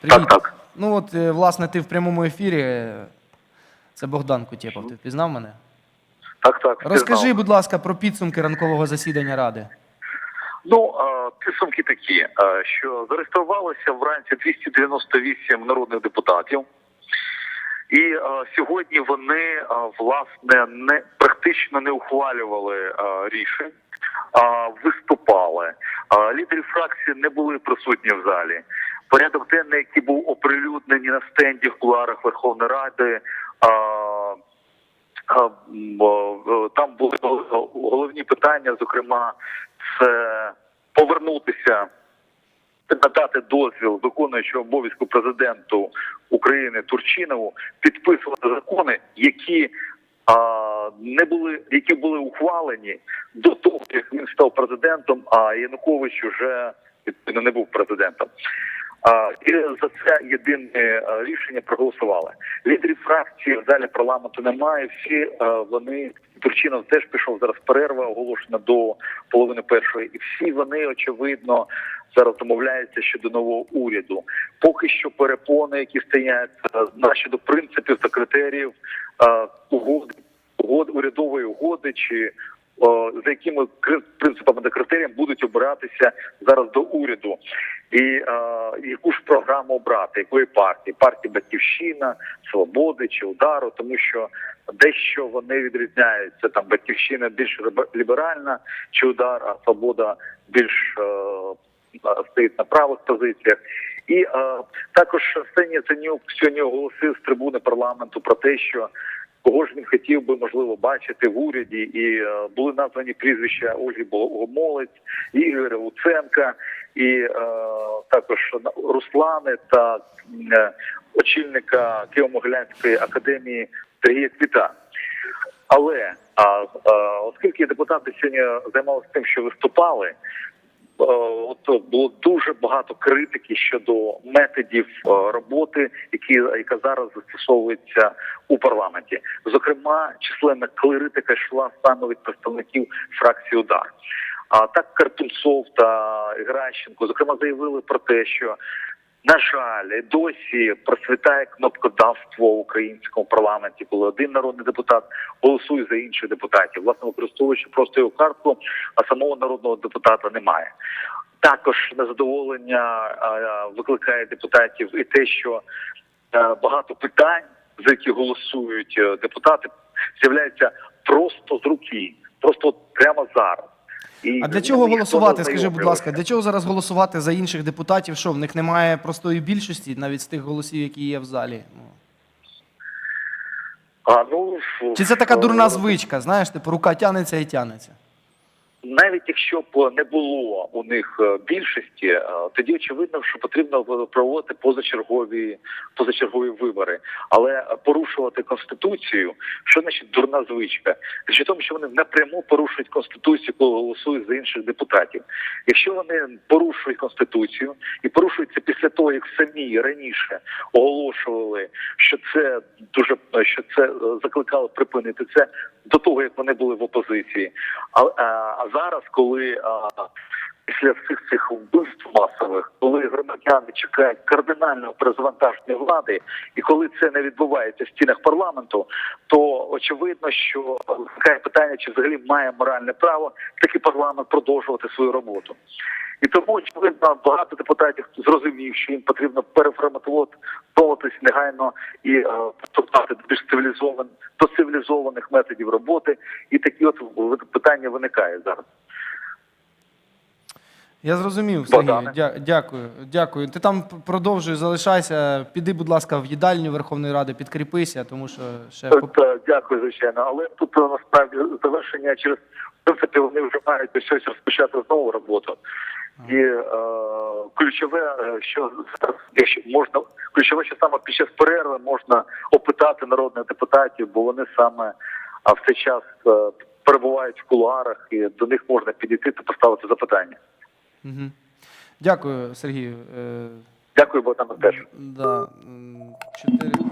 Привіт. Так, так. Ну от, е, власне, ти в прямому ефірі. Е, Це Богдан Кутєпов. Ти впізнав мене? Так, так. Розкажи, будь ласка, про підсумки ранкового засідання Ради. Ну, підсумки такі, е, що зареєструвалося вранці 298 народних депутатів. І е, сьогодні вони е, власне не практично не ухвалювали е, рішень, а виступали. Е, лідери фракції не були присутні в залі. Порядок денний, який був оприлюднений на стенді в кулуарах Верховної Ради. е, А, м, Там були головні питання, зокрема, це повернутися, надати дозвіл виконуючого обов'язку президенту України Турчинову підписувати закони, які а, не були, які були ухвалені до того, як він став президентом, а Янукович відповідно не був президентом. І за це єдине е, рішення проголосували. Лідерів фракції залі парламенту немає. Всі е, вони Турчинов теж пішов зараз перерва, оголошена до половини першої, і всі вони очевидно зараз домовляються щодо нового уряду. Поки що перепони, які стоять е, щодо принципів та критеріїв угоди, угод урядової угоди чи за якими принципами та критеріями будуть обиратися зараз до уряду, і е, яку ж програму обрати, якої партії? Партії Батьківщина, Свободи чи Удару, тому що дещо вони відрізняються. Там Батьківщина більш ліберальна чи удар, а свобода більш е, стоїть на правих позиціях. І е, також Арсеній Яценюк сьогодні оголосив з трибуни парламенту про те, що кого ж він хотів би можливо бачити в уряді, і е, були названі прізвища Ольги Богомолець, Ігоря Луценка, і е, також Руслани та е, очільника Києво-Могилянської академії Сергія Квіта. Але а, а, оскільки депутати сьогодні займалися тим, що виступали, от було дуже багато критики щодо методів е, роботи, які яка зараз застосовується у парламенті. Зокрема, численна критика йшла саме від представників фракції удар. А так Картунцов та Гращенко зокрема заявили про те, що на жаль, досі процвітає кнопкодавство в українському парламенті, коли один народний депутат голосує за інших депутатів, власне використовуючи просто його картку, а самого народного депутата немає. Також незадоволення викликає депутатів і те, що е, багато питань, за які голосують е, депутати, з'являються просто з руки, просто прямо зараз. І А для чого голосувати? Скажи, будь ласка, для чого зараз голосувати за інших депутатів? Що в них немає простої більшості, навіть з тих голосів, які є в залі? Ну. А, ну, Чи це така е, дурна звичка? Знаєш, типу рука тянеться і тянеться. Навіть якщо б не було у них е, більшості, е, тоді очевидно, що потрібно проводити позачергові позачергові вибори, але порушувати конституцію, що значить дурна звичка? Значить, тому, що вони напряму порушують конституцію, коли голосують за інших депутатів. Якщо вони порушують конституцію і порушують це після того, як самі раніше оголошували, що це дуже що це е, закликали припинити це до того, як вони були в опозиції. А, а, а зараз, коли а, після всіх цих вбивств масових, коли громадяни чекають кардинального перезавантаження влади, і коли це не відбувається в стінах парламенту, то очевидно, що виникає питання, чи взагалі має моральне право такий парламент продовжувати свою роботу. І тому очевидно багато депутатів зрозумів, що їм потрібно переформатуватись негайно і е, до більш цивілізованих до цивілізованих методів роботи, і такі от питання виникає зараз. Я зрозумів, Сергій. Дя- дякую. Дякую. Ти там продовжуй, залишайся. Піди, будь ласка, в їдальню Верховної Ради, підкріпися, тому що ще поп- дякую, звичайно. Але тут е, насправді завершення через принципі вони вже мають щось розпочати знову роботу. І е, ключове, е, що якщо можна, ключове, що саме під час перерви можна опитати народних депутатів, бо вони саме а, в цей час е, перебувають в кулуарах, і до них можна підійти та поставити запитання. Мгм. Дякую, Сергію. Е, Дякую, Богдан, теж. Да, м, чотири.